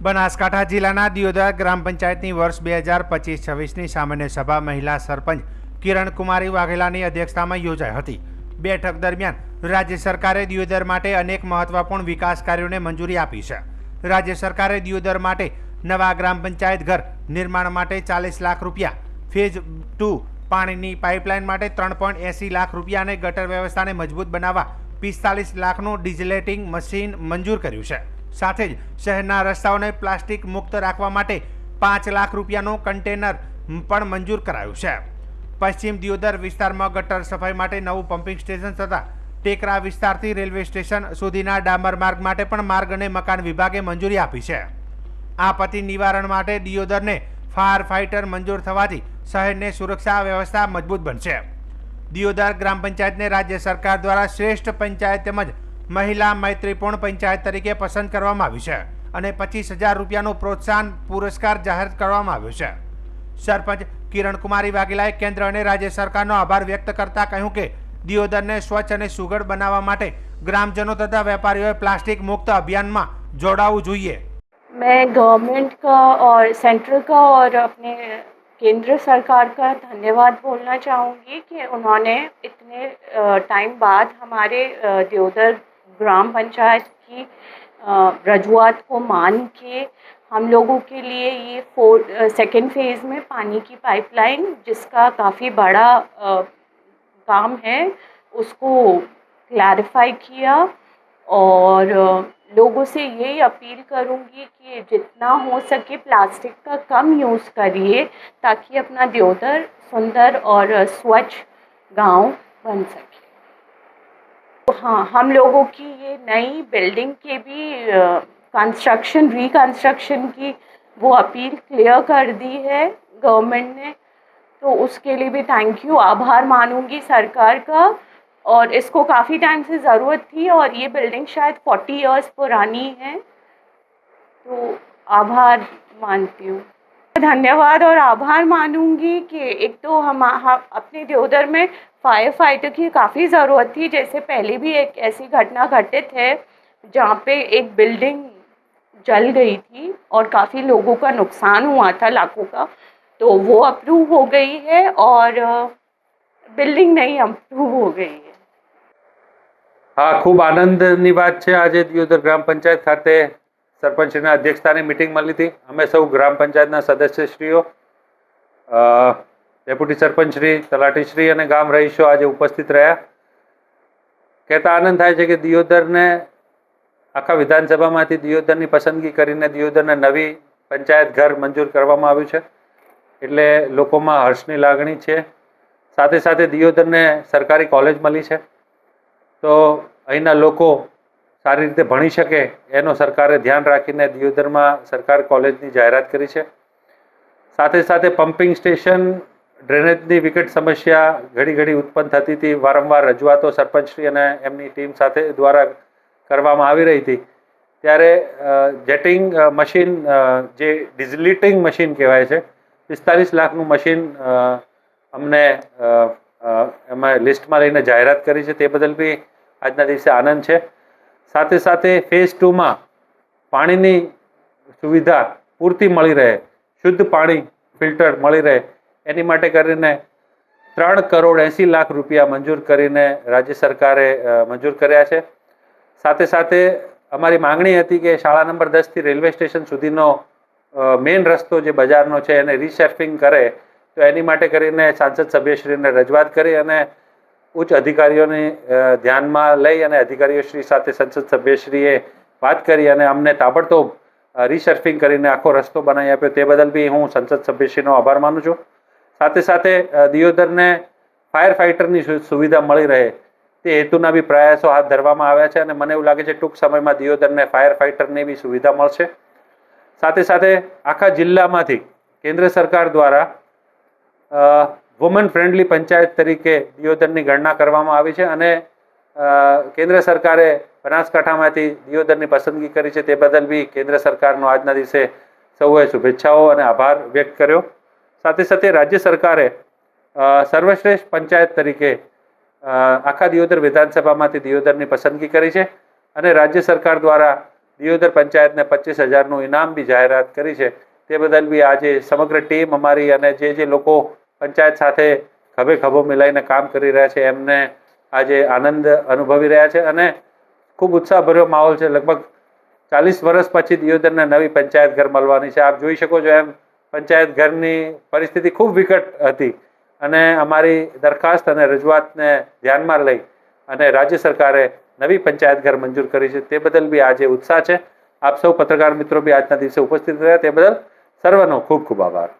બનાસકાંઠા જિલ્લાના દિયોદર ગ્રામ પંચાયતની વર્ષ બે હજાર પચીસ છવ્વીસની સામાન્ય સભા મહિલા સરપંચ કિરણ કુમારી વાઘેલાની અધ્યક્ષતામાં યોજાઈ હતી. બેઠક દરમિયાન રાજ્ય સરકારે દિયોદર માટે અનેક મહત્વપૂર્ણ વિકાસ કાર્યોને મંજૂરી આપી છે. રાજ્ય સરકારે દિયોદર માટે નવા ગ્રામ પંચાયત ઘર નિર્માણ માટે ચાલીસ લાખ રૂપિયા, ફેઝ ટુ પાણીની પાઇપલાઇન માટે ત્રણ પોઈન્ટ એંસી લાખ રૂપિયા અને ગટર વ્યવસ્થાને મજબૂત બનાવવા પિસ્તાલીસ લાખનું ડિઝલેટિંગ મશીન મંજૂર કર્યું છે. સાથે જ શહેરના રસ્તાઓને પ્લાસ્ટિક મુક્ત રાખવા માટે પાંચ લાખ રૂપિયાનું કન્ટેનર પણ મંજૂર કરાયું છે. પશ્ચિમ દિયોદર વિસ્તારમાં ગટર સફાઈ માટે નવું પમ્પિંગ સ્ટેશન તથા ટેકરા વિસ્તારથી રેલવે સ્ટેશન સુધીના ડામર માર્ગ માટે પણ માર્ગ અને મકાન વિભાગે મંજૂરી આપી છે. આપત્તિ નિવારણ માટે દિયોદરને ફાયર ફાઇટર મંજૂર થવાથી શહેરને સુરક્ષા વ્યવસ્થા મજબૂત બનશે. દિયોદર ગ્રામ પંચાયતને રાજ્ય સરકાર દ્વારા શ્રેષ્ઠ પંચાયત તેમજ મહિલા મૈત્રીપૂર્ણ પંચાયત તરીકે પસંદ કરવામાં આવી છે અને પચીસ હજાર રૂપિયાનું પ્રોત્સાહન પુરસ્કાર જાહેર કરવામાં આવ્યો છે સરપંચ કિરણ કુમારી વાઘેલાએ કેન્દ્ર અને રાજ્ય સરકારનો આભાર વ્યક્ત કરતા કહ્યું કે દિયોદરને સ્વચ્છ અને સુઘડ બનાવવા માટે ગ્રામજનો તથા વેપારીઓએ પ્લાસ્ટિક મુક્ત અભિયાનમાં જોડાવું જોઈએ मैं गवर्नमेंट का और सेंट्रल का और अपने केंद्र सरकार का धन्यवाद बोलना चाहूँगी कि उन्होंने इतने टाइम बाद हमारे अ, दियोदर ग्राम पंचायत की रजूआत को मान के हम लोगों के लिए ये फोर सेकेंड फ़ेज़ में पानी की पाइपलाइन जिसका काफ़ी बड़ा काम है, उसको क्लैरिफाई किया और लोगों से यही अपील करूँगी कि जितना हो सके प्लास्टिक का कम यूज़ करिए, ताकि अपना दियोदर सुंदर और स्वच्छ गाँव बन सके। हाँ हम लोगों की ये नई बिल्डिंग के भी कंस्ट्रक्शन रिकंस्ट्रक्शन की वो अपील क्लियर कर दी है गवर्नमेंट ने। तो उसके लिए भी थैंक यू आभार मानूँगी सरकार का। और इसको काफ़ी टाइम से ज़रूरत थी और ये बिल्डिंग शायद फोर्टी इयर्स पुरानी है। तो आभार मानती हूँ। धन्यवाद और आभार मानूँगी कि एक तो हम हम अपने देवदर में फायर फाइटर की काफ़ी ज़रूरत थी जैसे पहले भी एक ऐसी घटना घटित है जहाँ पे एक बिल्डिंग जल गई थी और काफ़ी लोगों का नुकसान हुआ था लाखों का तो वो अप्रूव हो गई है और अ, बिल्डिंग नहीं अप्रूव हो गई है હા ખૂબ આનંદની વાત છે આજે દિયોદર ગ્રામ પંચાયત ખાતે સરપંચના અધ્યક્ષતાની મિટિંગ મળી હતી અમે સૌ ગ્રામ પંચાયતના સદસ્યશ્રીઓ અ, ડેપ્યુટી સરપંચશ્રી તલાટીશ્રી અને ગામ રહીશો આજે ઉપસ્થિત રહ્યા. કહેતા આનંદ થાય છે કે દિયોદરને આખા વિધાનસભામાંથી દિયોદરની પસંદગી કરીને દિયોદરને નવી પંચાયત ઘર મંજૂર કરવામાં આવ્યું છે. એટલે લોકોમાં હર્ષની લાગણી છે. સાથે સાથે દિયોદરને સરકારી કોલેજ મળી છે. તો અહીંના લોકો સારી રીતે ભણી શકે એનો સરકારે ધ્યાન રાખીને દિયોદરમાં સરકાર કોલેજની જાહેરાત કરી છે. સાથે સાથે પમ્પિંગ સ્ટેશન ડ્રેનેજની વિકટ સમસ્યા ઘડી ઘડી ઉત્પન્ન થતી હતી. વારંવાર રજૂઆતો સરપંચશ્રી અને એમની ટીમ સાથે દ્વારા કરવામાં આવી રહી હતી. ત્યારે જેટિંગ મશીન જે ડિઝલિટિંગ મશીન કહેવાય છે, પિસ્તાલીસ લાખનું મશીન અમને એમાં લિસ્ટમાં લઈને જાહેરાત કરી છે. તે બદલ બી આજના દિવસે આનંદ છે. સાથે સાથે ફેઝ ટુમાં પાણીની સુવિધા પૂરતી મળી રહે. શુદ્ધ પાણી ફિલ્ટર મળી રહે. એની માટે કરીને ત્રણ કરોડ એંસી લાખ રૂપિયા મંજૂર કરીને રાજ્ય સરકારે મંજૂર કર્યા છે. સાથે સાથે અમારી માંગણી હતી કે શાળા નંબર દસથી રેલવે સ્ટેશન સુધીનો મેઇન રસ્તો જે બજારનો છે એને રીસેર્ફિંગ કરે, તો એની માટે કરીને સાંસદ સભ્યશ્રીને રજૂઆત કરી અને ઉચ્ચ અધિકારીઓને ધ્યાનમાં લઈ અને અધિકારીઓશ્રી સાથે સંસદ સભ્યશ્રીએ વાત કરી અને અમને તાબડતોબ રિસર્ફિંગ કરીને આખો રસ્તો બનાવી આપ્યો. તે બદલ બી હું સંસદ સભ્યશ્રીનો આભાર માનું છું. સાથે સાથે દિયોદરને ફાયર ફાઇટરની સુવિધા મળી રહે તે હેતુના બી પ્રયાસો હાથ ધરવામાં આવ્યા છે અને મને એવું લાગે છે ટૂંક સમયમાં દિયોદરને ફાયર ફાઇટરની બી સુવિધા મળશે. સાથે સાથે આખા જિલ્લામાંથી કેન્દ્ર સરકાર દ્વારા વુમન ફ્રેન્ડલી પંચાયત તરીકે દિયોદરની ગણના કરવામાં આવી છે અને કેન્દ્ર સરકારે બનાસકાંઠામાંથી દિયોદરની પસંદગી કરી છે તે બદલ બી કેન્દ્ર સરકારનો આજના દિવસે સૌએ શુભેચ્છાઓ અને આભાર વ્યક્ત કર્યો. સાથે સાથે રાજ્ય સરકારે સર્વશ્રેષ્ઠ પંચાયત તરીકે આખા દિયોદર વિધાનસભામાંથી દિયોદરની પસંદગી કરી છે અને રાજ્ય સરકાર દ્વારા દિયોદર પંચાયતને પચીસ હજારનું ઇનામ બી જાહેરાત કરી છે. તે બદલ બી આજે સમગ્ર ટીમ અમારી અને જે જે લોકો પંચાયત સાથે ખભે ખભો મિલાઈને કામ કરી રહ્યા છે, એમને આજે આનંદ અનુભવી રહ્યા છે અને ખૂબ ઉત્સાહભર્યો માહોલ છે. લગભગ ચાલીસ વર્ષ પછી દિયોદરને નવી પંચાયત ઘર મળવાની છે. આપ જોઈ શકો છો એમ પંચાયત ઘરની પરિસ્થિતિ ખૂબ વિકટ હતી અને અમારી દરખાસ્ત અને રજૂઆતને ધ્યાનમાં લઈ અને રાજ્ય સરકારે નવી પંચાયત ઘર મંજૂર કરી છે તે બદલ બી આજે ઉત્સાહ છે. આપ સૌ પત્રકાર મિત્રો બી આજના દિવસે ઉપસ્થિત રહ્યા. તે બદલ સર્વનો ખૂબ ખૂબ આભાર.